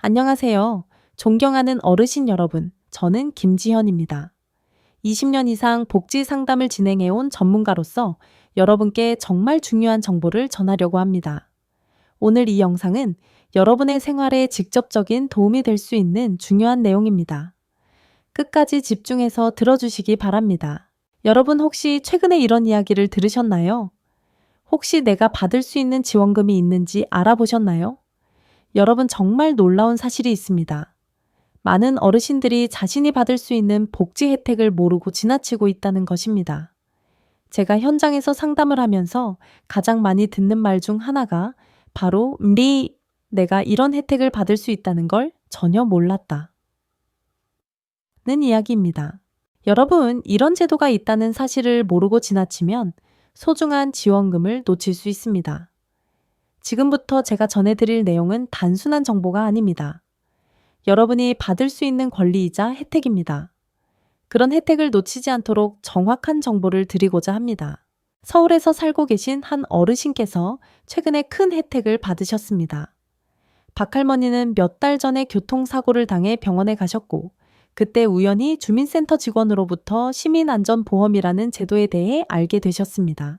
안녕하세요. 존경하는 어르신 여러분. 저는 김지현입니다. 20년 이상 복지 상담을 진행해온 전문가로서 여러분께 정말 중요한 정보를 전하려고 합니다. 오늘 이 영상은 여러분의 생활에 직접적인 도움이 될 수 있는 중요한 내용입니다. 끝까지 집중해서 들어주시기 바랍니다. 여러분 혹시 최근에 이런 이야기를 들으셨나요? 혹시 내가 받을 수 있는 지원금이 있는지 알아보셨나요? 여러분 정말 놀라운 사실이 있습니다. 많은 어르신들이 자신이 받을 수 있는 복지 혜택을 모르고 지나치고 있다는 것입니다. 제가 현장에서 상담을 하면서 가장 많이 듣는 말 중 하나가 바로 리 내가 이런 혜택을 받을 수 있다는 걸 전혀 몰랐다. 는 이야기입니다. 여러분, 이런 제도가 있다는 사실을 모르고 지나치면 소중한 지원금을 놓칠 수 있습니다. 지금부터 제가 전해드릴 내용은 단순한 정보가 아닙니다. 여러분이 받을 수 있는 권리이자 혜택입니다. 그런 혜택을 놓치지 않도록 정확한 정보를 드리고자 합니다. 서울에서 살고 계신 한 어르신께서 최근에 큰 혜택을 받으셨습니다. 박할머니는 몇 달 전에 교통사고를 당해 병원에 가셨고, 그때 우연히 주민센터 직원으로부터 시민안전보험이라는 제도에 대해 알게 되셨습니다.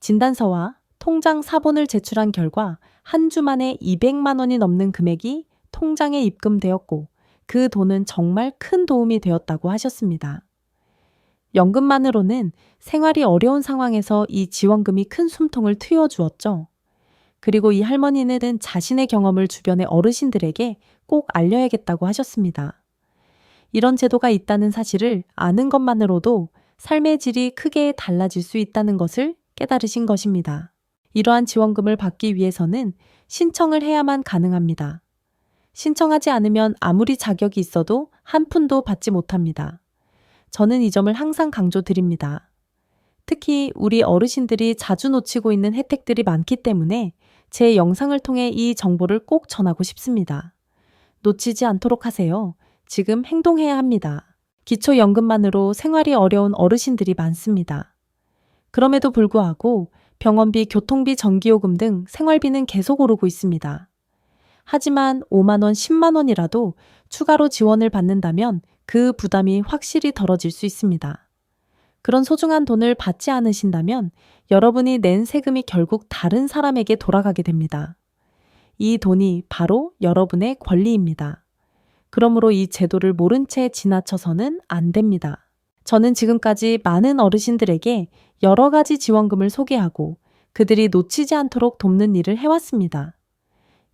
진단서와 통장 사본을 제출한 결과 한 주 만에 200만 원이 넘는 금액이 통장에 입금되었고 그 돈은 정말 큰 도움이 되었다고 하셨습니다. 연금만으로는 생활이 어려운 상황에서 이 지원금이 큰 숨통을 트여 주었죠. 그리고 이 할머니는 자신의 경험을 주변의 어르신들에게 꼭 알려야겠다고 하셨습니다. 이런 제도가 있다는 사실을 아는 것만으로도 삶의 질이 크게 달라질 수 있다는 것을 깨달으신 것입니다. 이러한 지원금을 받기 위해서는 신청을 해야만 가능합니다. 신청하지 않으면 아무리 자격이 있어도 한 푼도 받지 못합니다. 저는 이 점을 항상 강조드립니다. 특히 우리 어르신들이 자주 놓치고 있는 혜택들이 많기 때문에 제 영상을 통해 이 정보를 꼭 전하고 싶습니다. 놓치지 않도록 하세요. 지금 행동해야 합니다. 기초연금만으로 생활이 어려운 어르신들이 많습니다. 그럼에도 불구하고 병원비, 교통비, 전기요금 등 생활비는 계속 오르고 있습니다. 하지만 5만원, 10만원이라도 추가로 지원을 받는다면 그 부담이 확실히 덜어질 수 있습니다. 그런 소중한 돈을 받지 않으신다면 여러분이 낸 세금이 결국 다른 사람에게 돌아가게 됩니다. 이 돈이 바로 여러분의 권리입니다. 그러므로 이 제도를 모른 채 지나쳐서는 안 됩니다. 저는 지금까지 많은 어르신들에게 여러 가지 지원금을 소개하고 그들이 놓치지 않도록 돕는 일을 해왔습니다.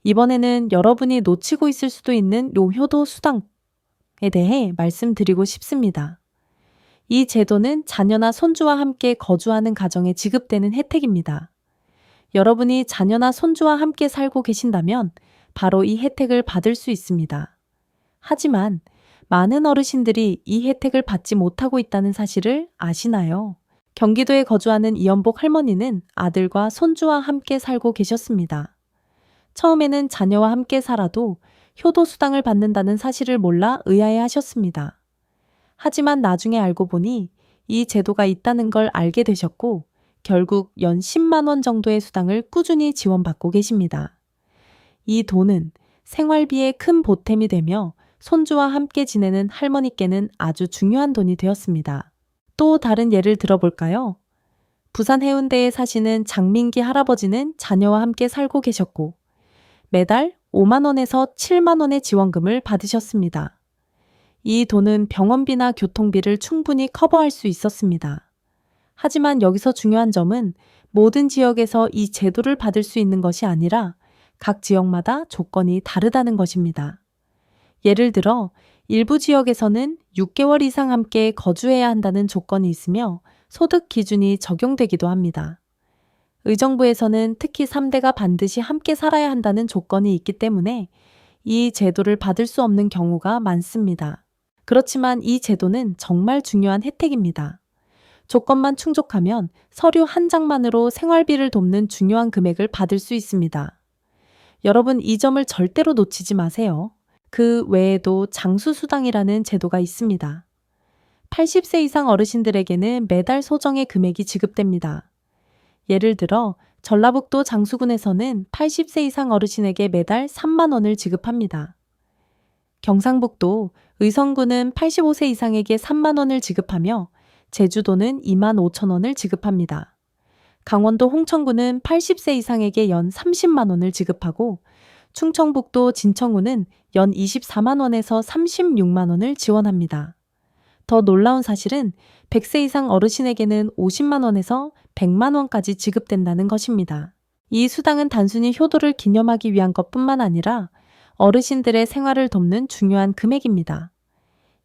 이번에는 여러분이 놓치고 있을 수도 있는 요 효도 수당에 대해 말씀드리고 싶습니다. 이 제도는 자녀나 손주와 함께 거주하는 가정에 지급되는 혜택입니다. 여러분이 자녀나 손주와 함께 살고 계신다면 바로 이 혜택을 받을 수 있습니다. 하지만 많은 어르신들이 이 혜택을 받지 못하고 있다는 사실을 아시나요? 경기도에 거주하는 이연복 할머니는 아들과 손주와 함께 살고 계셨습니다. 처음에는 자녀와 함께 살아도 효도수당을 받는다는 사실을 몰라 의아해 하셨습니다. 하지만 나중에 알고 보니 이 제도가 있다는 걸 알게 되셨고 결국 연 10만원 정도의 수당을 꾸준히 지원받고 계십니다. 이 돈은 생활비에 큰 보탬이 되며 손주와 함께 지내는 할머니께는 아주 중요한 돈이 되었습니다. 또 다른 예를 들어볼까요? 부산 해운대에 사시는 장민기 할아버지는 자녀와 함께 살고 계셨고 매달 5만원에서 7만원의 지원금을 받으셨습니다. 이 돈은 병원비나 교통비를 충분히 커버할 수 있었습니다. 하지만 여기서 중요한 점은 모든 지역에서 이 제도를 받을 수 있는 것이 아니라 각 지역마다 조건이 다르다는 것입니다. 예를 들어 일부 지역에서는 6개월 이상 함께 거주해야 한다는 조건이 있으며 소득 기준이 적용되기도 합니다. 의정부에서는 특히 3대가 반드시 함께 살아야 한다는 조건이 있기 때문에 이 제도를 받을 수 없는 경우가 많습니다. 그렇지만 이 제도는 정말 중요한 혜택입니다. 조건만 충족하면 서류 한 장만으로 생활비를 돕는 중요한 금액을 받을 수 있습니다. 여러분 이 점을 절대로 놓치지 마세요. 그 외에도 장수수당이라는 제도가 있습니다. 80세 이상 어르신들에게는 매달 소정의 금액이 지급됩니다. 예를 들어 전라북도 장수군에서는 80세 이상 어르신에게 매달 3만 원을 지급합니다. 경상북도 의성군은 85세 이상에게 3만 원을 지급하며 제주도는 2만 5천 원을 지급합니다. 강원도 홍천군은 80세 이상에게 연 30만 원을 지급하고 충청북도 진청구는 연 24만 원에서 36만 원을 지원합니다. 더 놀라운 사실은 100세 이상 어르신에게는 50만 원에서 100만 원까지 지급된다는 것입니다. 이 수당은 단순히 효도를 기념하기 위한 것뿐만 아니라 어르신들의 생활을 돕는 중요한 금액입니다.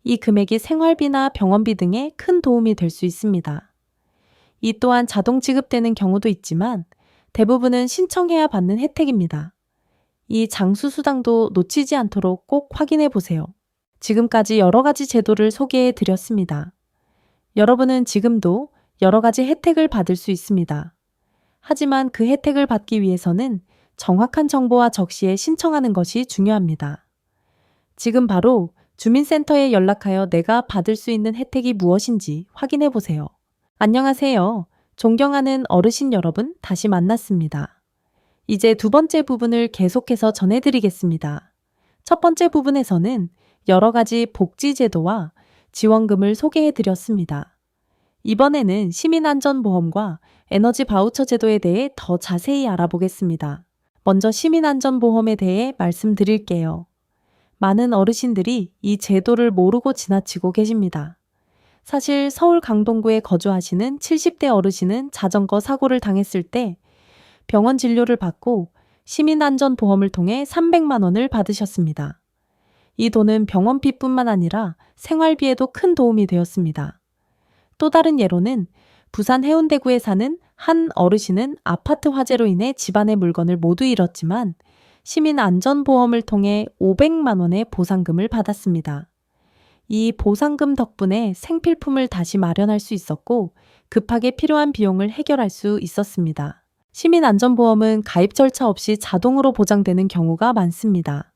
이 금액이 생활비나 병원비 등에 큰 도움이 될 수 있습니다. 이 또한 자동 지급되는 경우도 있지만 대부분은 신청해야 받는 혜택입니다. 이 장수수당도 놓치지 않도록 꼭 확인해 보세요. 지금까지 여러 가지 제도를 소개해 드렸습니다. 여러분은 지금도 여러 가지 혜택을 받을 수 있습니다. 하지만 그 혜택을 받기 위해서는 정확한 정보와 적시에 신청하는 것이 중요합니다. 지금 바로 주민센터에 연락하여 내가 받을 수 있는 혜택이 무엇인지 확인해 보세요. 안녕하세요. 존경하는 어르신 여러분, 다시 만났습니다. 이제 두 번째 부분을 계속해서 전해드리겠습니다. 첫 번째 부분에서는 여러 가지 복지제도와 지원금을 소개해 드렸습니다. 이번에는 시민안전보험과 에너지 바우처 제도에 대해 더 자세히 알아보겠습니다. 먼저 시민안전보험에 대해 말씀드릴게요. 많은 어르신들이 이 제도를 모르고 지나치고 계십니다. 사실 서울 강동구에 거주하시는 70대 어르신은 자전거 사고를 당했을 때 병원 진료를 받고 시민안전보험을 통해 300만 원을 받으셨습니다. 이 돈은 병원비뿐만 아니라 생활비에도 큰 도움이 되었습니다. 또 다른 예로는 부산 해운대구에 사는 한 어르신은 아파트 화재로 인해 집안의 물건을 모두 잃었지만 시민 안전보험을 통해 500만 원의 보상금을 받았습니다. 이 보상금 덕분에 생필품을 다시 마련할 수 있었고 급하게 필요한 비용을 해결할 수 있었습니다. 시민안전보험은 가입 절차 없이 자동으로 보장되는 경우가 많습니다.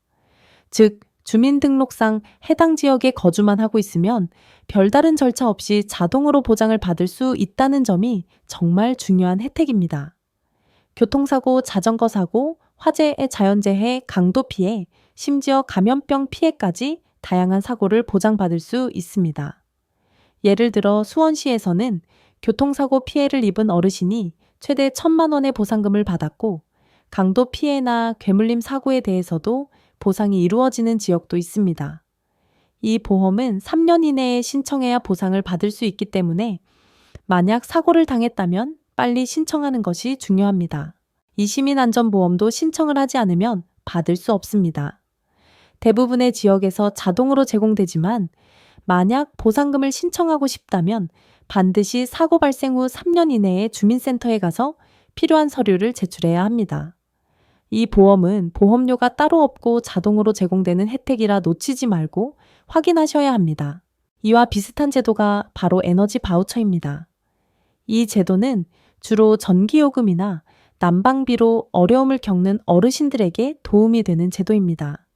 즉, 주민등록상 해당 지역에 거주만 하고 있으면 별다른 절차 없이 자동으로 보장을 받을 수 있다는 점이 정말 중요한 혜택입니다. 교통사고, 자전거 사고, 화재의 자연재해, 강도 피해, 심지어 감염병 피해까지 다양한 사고를 보장받을 수 있습니다. 예를 들어 수원시에서는 교통사고 피해를 입은 어르신이 최대 1천만 원의 보상금을 받았고 강도 피해나 괴물림 사고에 대해서도 보상이 이루어지는 지역도 있습니다. 이 보험은 3년 이내에 신청해야 보상을 받을 수 있기 때문에 만약 사고를 당했다면 빨리 신청하는 것이 중요합니다. 이 시민안전보험도 신청을 하지 않으면 받을 수 없습니다. 대부분의 지역에서 자동으로 제공되지만 만약 보상금을 신청하고 싶다면 반드시 사고 발생 후 3년 이내에 주민센터에 가서 필요한 서류를 제출해야 합니다. 이 보험은 보험료가 따로 없고 자동으로 제공되는 혜택이라 놓치지 말고 확인하셔야 합니다. 이와 비슷한 제도가 바로 에너지 바우처입니다. 이 제도는 주로 전기요금이나 난방비로 어려움을 겪는 어르신들에게 도움이 되는 제도입니다.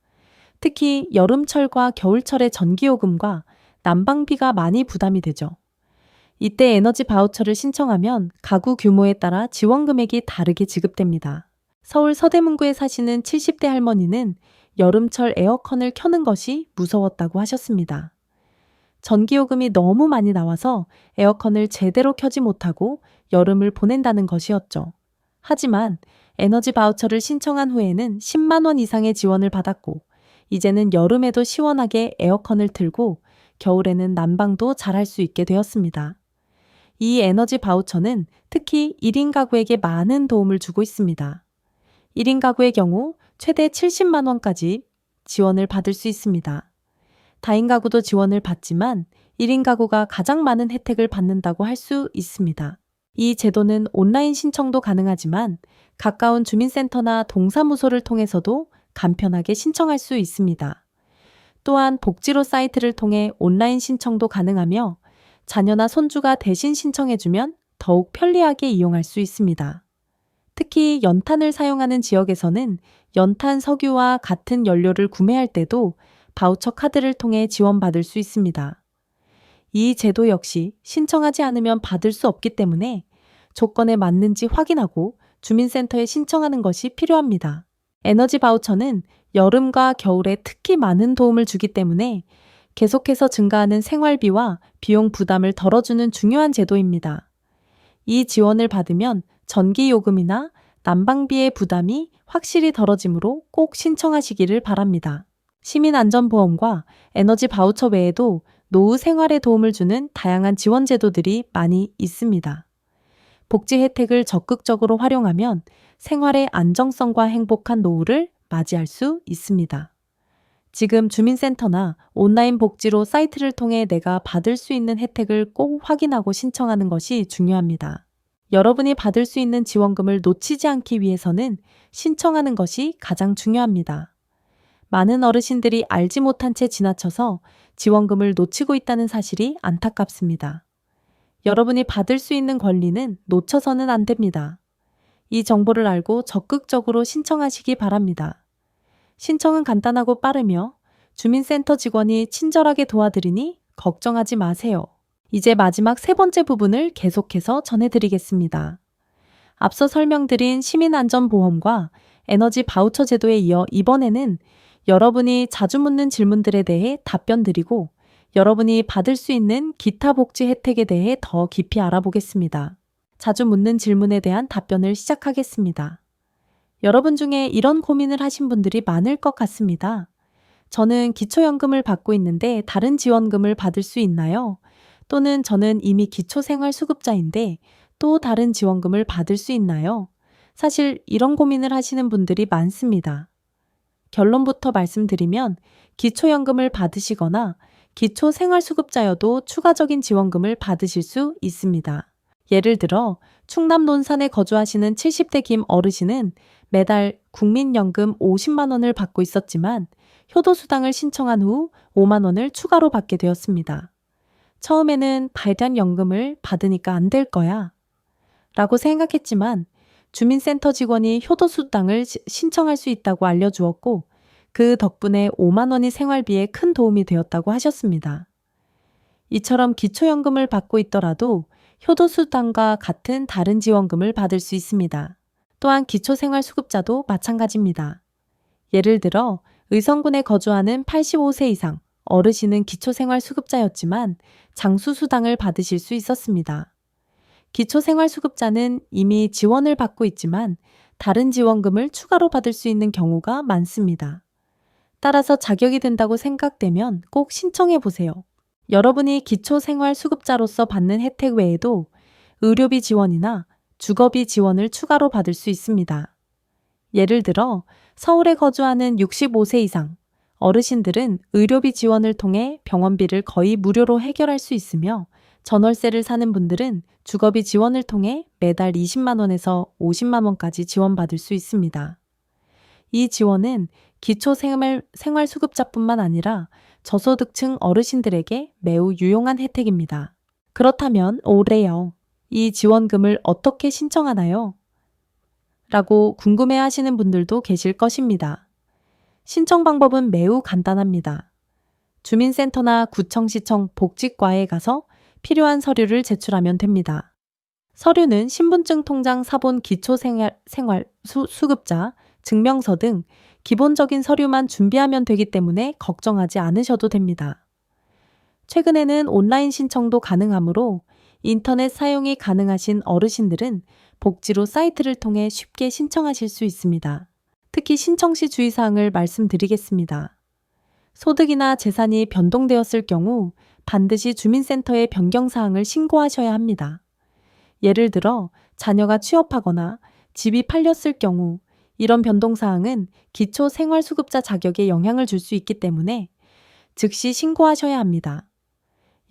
특히 여름철과 겨울철의 전기요금과 난방비가 많이 부담이 되죠. 이때 에너지 바우처를 신청하면 가구 규모에 따라 지원 금액이 다르게 지급됩니다. 서울 서대문구에 사시는 70대 할머니는 여름철 에어컨을 켜는 것이 무서웠다고 하셨습니다. 전기요금이 너무 많이 나와서 에어컨을 제대로 켜지 못하고 여름을 보낸다는 것이었죠. 하지만 에너지 바우처를 신청한 후에는 10만원 이상의 지원을 받았고, 이제는 여름에도 시원하게 에어컨을 틀고 겨울에는 난방도 잘할 수 있게 되었습니다. 이 에너지 바우처는 특히 1인 가구에게 많은 도움을 주고 있습니다. 1인 가구의 경우 최대 70만 원까지 지원을 받을 수 있습니다. 다인 가구도 지원을 받지만 1인 가구가 가장 많은 혜택을 받는다고 할 수 있습니다. 이 제도는 온라인 신청도 가능하지만 가까운 주민센터나 동사무소를 통해서도 간편하게 신청할 수 있습니다. 또한 복지로 사이트를 통해 온라인 신청도 가능하며 자녀나 손주가 대신 신청해주면 더욱 편리하게 이용할 수 있습니다. 특히 연탄을 사용하는 지역에서는 연탄 석유와 같은 연료를 구매할 때도 바우처 카드를 통해 지원받을 수 있습니다. 이 제도 역시 신청하지 않으면 받을 수 없기 때문에 조건에 맞는지 확인하고 주민센터에 신청하는 것이 필요합니다. 에너지 바우처는 여름과 겨울에 특히 많은 도움을 주기 때문에 계속해서 증가하는 생활비와 비용 부담을 덜어주는 중요한 제도입니다. 이 지원을 받으면 전기요금이나 난방비의 부담이 확실히 덜어지므로 꼭 신청하시기를 바랍니다. 시민안전보험과 에너지 바우처 외에도 노후 생활에 도움을 주는 다양한 지원 제도들이 많이 있습니다. 복지 혜택을 적극적으로 활용하면 생활의 안정성과 행복한 노후를 맞이할 수 있습니다. 지금 주민센터나 온라인 복지로 사이트를 통해 내가 받을 수 있는 혜택을 꼭 확인하고 신청하는 것이 중요합니다. 여러분이 받을 수 있는 지원금을 놓치지 않기 위해서는 신청하는 것이 가장 중요합니다. 많은 어르신들이 알지 못한 채 지나쳐서 지원금을 놓치고 있다는 사실이 안타깝습니다. 여러분이 받을 수 있는 권리는 놓쳐서는 안 됩니다. 이 정보를 알고 적극적으로 신청하시기 바랍니다. 신청은 간단하고 빠르며 주민센터 직원이 친절하게 도와드리니 걱정하지 마세요. 이제 마지막 세 번째 부분을 계속해서 전해드리겠습니다. 앞서 설명드린 시민안전보험과 에너지 바우처 제도에 이어 이번에는 여러분이 자주 묻는 질문들에 대해 답변 드리고 여러분이 받을 수 있는 기타 복지 혜택에 대해 더 깊이 알아보겠습니다. 자주 묻는 질문에 대한 답변을 시작하겠습니다. 여러분 중에 이런 고민을 하신 분들이 많을 것 같습니다. 저는 기초연금을 받고 있는데 다른 지원금을 받을 수 있나요? 또는 저는 이미 기초생활수급자인데 또 다른 지원금을 받을 수 있나요? 사실 이런 고민을 하시는 분들이 많습니다. 결론부터 말씀드리면 기초연금을 받으시거나 기초생활수급자여도 추가적인 지원금을 받으실 수 있습니다. 예를 들어 충남 논산에 거주하시는 70대 김 어르신은 매달 국민연금 50만 원을 받고 있었지만 효도수당을 신청한 후 5만 원을 추가로 받게 되었습니다. 처음에는 발단연금을 받으니까 안 될 거야. 라고 생각했지만 주민센터 직원이 효도수당을 신청할 수 있다고 알려주었고 그 덕분에 5만 원이 생활비에 큰 도움이 되었다고 하셨습니다. 이처럼 기초연금을 받고 있더라도 효도수당과 같은 다른 지원금을 받을 수 있습니다. 또한 기초생활수급자도 마찬가지입니다. 예를 들어 의성군에 거주하는 85세 이상 어르신은 기초생활수급자였지만 장수수당을 받으실 수 있었습니다. 기초생활수급자는 이미 지원을 받고 있지만 다른 지원금을 추가로 받을 수 있는 경우가 많습니다. 따라서 자격이 된다고 생각되면 꼭 신청해 보세요. 여러분이 기초생활수급자로서 받는 혜택 외에도 의료비 지원이나 주거비 지원을 추가로 받을 수 있습니다. 예를 들어 서울에 거주하는 65세 이상 어르신들은 의료비 지원을 통해 병원비를 거의 무료로 해결할 수 있으며 전월세를 사는 분들은 주거비 지원을 통해 매달 20만 원에서 50만 원까지 지원받을 수 있습니다. 이 지원은 기초 생활 생활 수급자뿐만 아니라 저소득층 어르신들에게 매우 유용한 혜택입니다. 그렇다면 올해요. 이 지원금을 어떻게 신청하나요? 라고 궁금해 하시는 분들도 계실 것입니다. 신청 방법은 매우 간단합니다. 주민센터나 구청시청 복지과에 가서 필요한 서류를 제출하면 됩니다. 서류는 신분증 통장 사본 기초 생활 생활 수, 수급자, 증명서 등 기본적인 서류만 준비하면 되기 때문에 걱정하지 않으셔도 됩니다. 최근에는 온라인 신청도 가능하므로 인터넷 사용이 가능하신 어르신들은 복지로 사이트를 통해 쉽게 신청하실 수 있습니다. 특히 신청 시 주의사항을 말씀드리겠습니다. 소득이나 재산이 변동되었을 경우 반드시 주민센터에 변경사항을 신고하셔야 합니다. 예를 들어 자녀가 취업하거나 집이 팔렸을 경우 이런 변동사항은 기초 생활수급자 자격에 영향을 줄 수 있기 때문에 즉시 신고하셔야 합니다.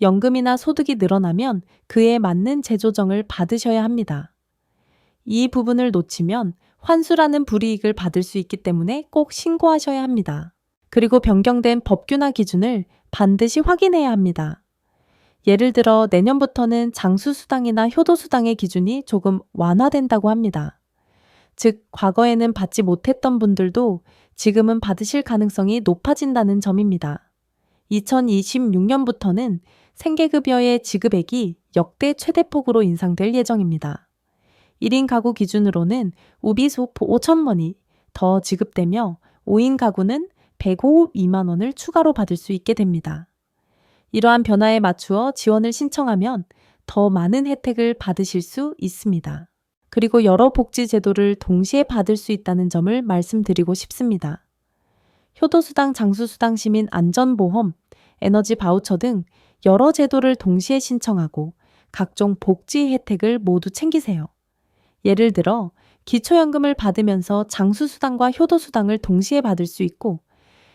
연금이나 소득이 늘어나면 그에 맞는 재조정을 받으셔야 합니다. 이 부분을 놓치면 환수라는 불이익을 받을 수 있기 때문에 꼭 신고하셔야 합니다. 그리고 변경된 법규나 기준을 반드시 확인해야 합니다. 예를 들어 내년부터는 장수수당이나 효도수당의 기준이 조금 완화된다고 합니다. 즉, 과거에는 받지 못했던 분들도 지금은 받으실 가능성이 높아진다는 점입니다. 2026년부터는 생계급여의 지급액이 역대 최대폭으로 인상될 예정입니다. 1인 가구 기준으로는 우비소 5천만 원이 더 지급되며 5인 가구는 102만 원을 추가로 받을 수 있게 됩니다. 이러한 변화에 맞추어 지원을 신청하면 더 많은 혜택을 받으실 수 있습니다. 그리고 여러 복지 제도를 동시에 받을 수 있다는 점을 말씀드리고 싶습니다. 효도수당, 장수수당, 시민 안전보험, 에너지 바우처 등 여러 제도를 동시에 신청하고 각종 복지 혜택을 모두 챙기세요. 예를 들어 기초연금을 받으면서 장수수당과 효도수당을 동시에 받을 수 있고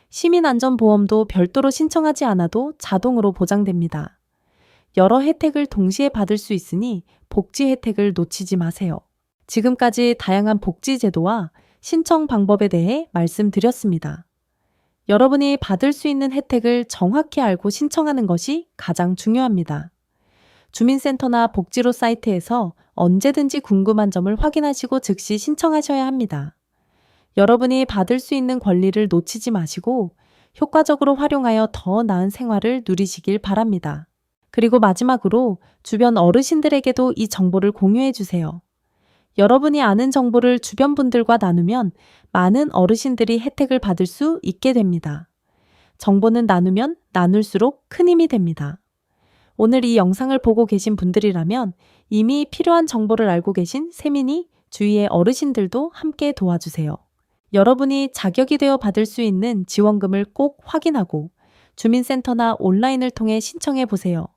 시민안전보험도 별도로 신청하지 않아도 자동으로 보장됩니다. 여러 혜택을 동시에 받을 수 있으니 복지 혜택을 놓치지 마세요. 지금까지 다양한 복지 제도와 신청 방법에 대해 말씀드렸습니다. 여러분이 받을 수 있는 혜택을 정확히 알고 신청하는 것이 가장 중요합니다. 주민센터나 복지로 사이트에서 언제든지 궁금한 점을 확인하시고 즉시 신청하셔야 합니다. 여러분이 받을 수 있는 권리를 놓치지 마시고 효과적으로 활용하여 더 나은 생활을 누리시길 바랍니다. 그리고 마지막으로 주변 어르신들에게도 이 정보를 공유해 주세요. 여러분이 아는 정보를 주변 분들과 나누면 많은 어르신들이 혜택을 받을 수 있게 됩니다. 정보는 나누면 나눌수록 큰 힘이 됩니다. 오늘 이 영상을 보고 계신 분들이라면 이미 필요한 정보를 알고 계신 세민이 주위의 어르신들도 함께 도와주세요. 여러분이 자격이 되어 받을 수 있는 지원금을 꼭 확인하고 주민센터나 온라인을 통해 신청해 보세요.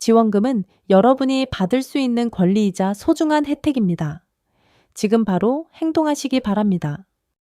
지원금은 여러분이 받을 수 있는 권리이자 소중한 혜택입니다. 지금 바로 행동하시기 바랍니다.